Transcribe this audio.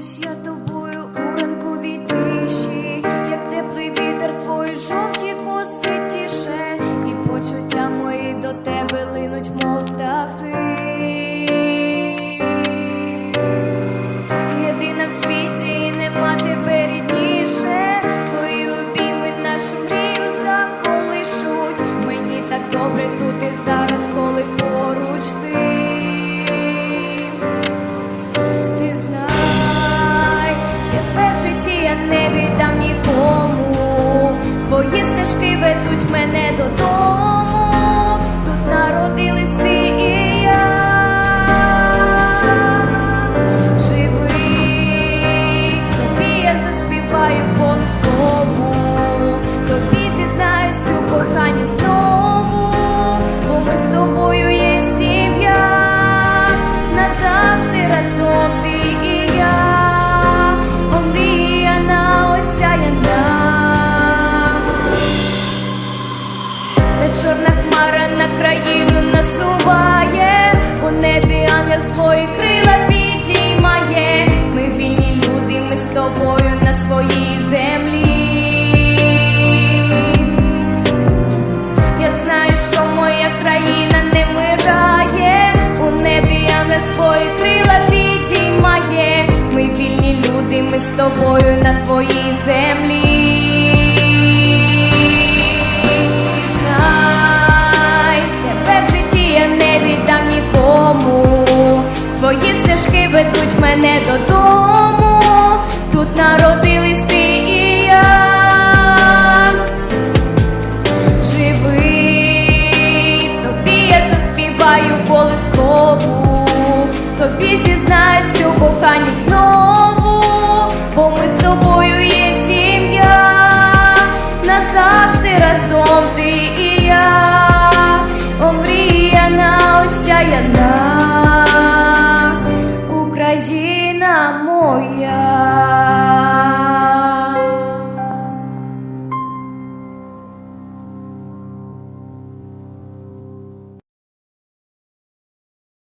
Любуюсь я тобою у ранковій тиші, як теплий вітер твої жовті коси тіше, і почуття мої до тебе линуть, мотахи. Єдина в світі і нема тебе рідніше, твої обійми нашу мрію заколишуть. Мені так добре тут і зараз, коли. Стежки ведуть мене додому. Тут народились ти і я. Живий, тобі я заспіваю колискову, тобі зізнаюсь у коханні знову, бо ми з тобою на насуває, у небі ангел свої крила підіймає. Ми вільні люди, ми з тобою на своїй землі. Я знаю, що моя країна не вмирає, у небі ангел свої крила підіймає. Ми вільні люди, ми з тобою на твоїй землі. Стежки ведуть мене додому. Тут народились ти